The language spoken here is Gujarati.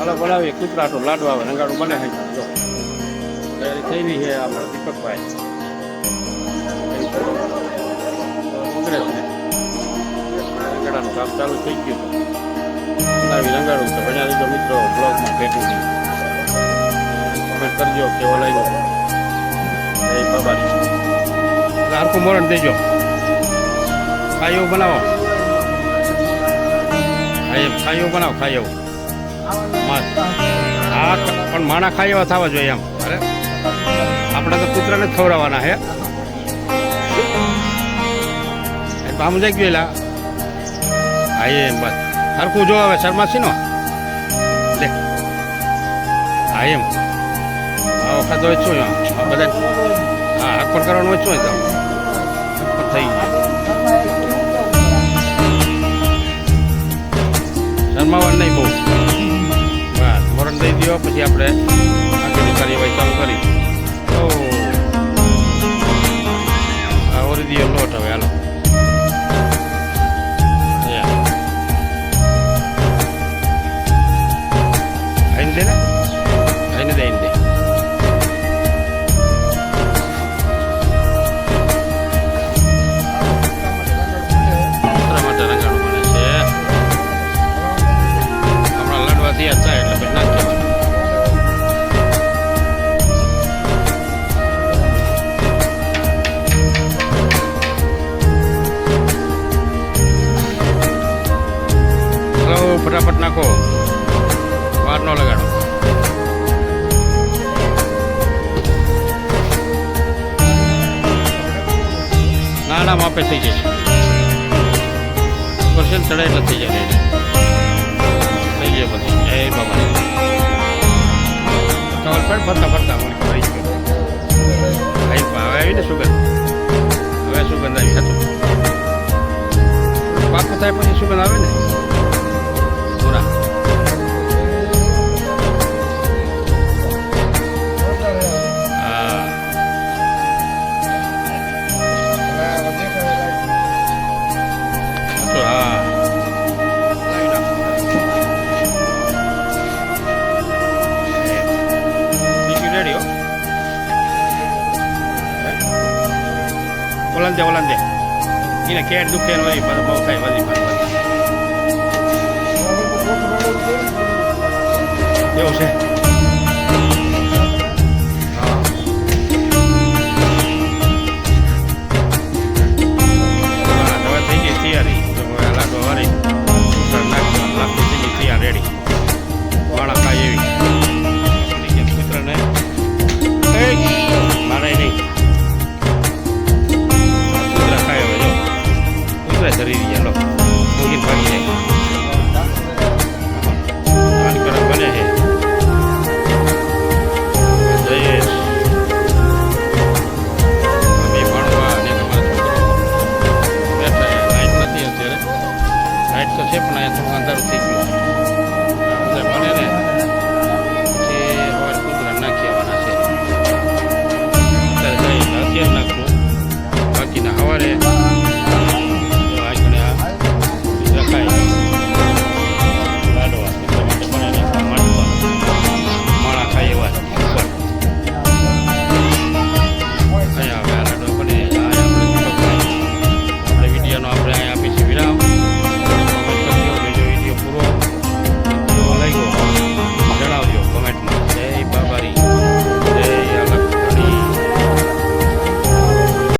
હાલો બનાવીએ કૂતરાટો લાડવા આવે રંગાડું બને હે જો. તૈયારી થઈ રહી છે આપણે દીપકભાઈ. રંગાડાનું કામ ચાલુ થઈ ગયું બનાવી રંગાડું તો બન્યા દીધો મિત્રો, બ્લોગમાં ભેટું કમેન્ટ કરજો, કેવો લાગ્યો? જય બાબાની હરકું મોરણ દેજો. ખાઈ એવું બનાવો. એમ ખાઈ એવું બનાવો ખાઈ એવું હા, પણ માણા ખાઈ એવા થવા જોઈએ એમ. અરે, આપણે તો કૂતરાને ખવડાવવાના હે. આમ જઈ ગયેલા. હા એમ બસ હરખું જો હવે શર્માસી નો લે. હા, એમ. આ વખત હોય છું બધા હા હરપણ કરવાનું હોય છું તો? પછી આપણે ફટાફટ નાખો. વાર ન લગાડો. ના ના માપે થઈ જશે. પરસેન્ટ ચડાય એટલે થઈ જાય થઈ જાય પછી. એ બાબા ખબર પણ ફરતા ફરતા આવી ગયું હવે આવી ને સુગંધ. હવે સુગંધ આવી હતું પાકું થાય પછી સુગંધ આવે ને? ઓલાને દે ઓલાને દે. એને કેટ દુખે વળી પાછો બહુ થાય, વળી પાછું એવું છે.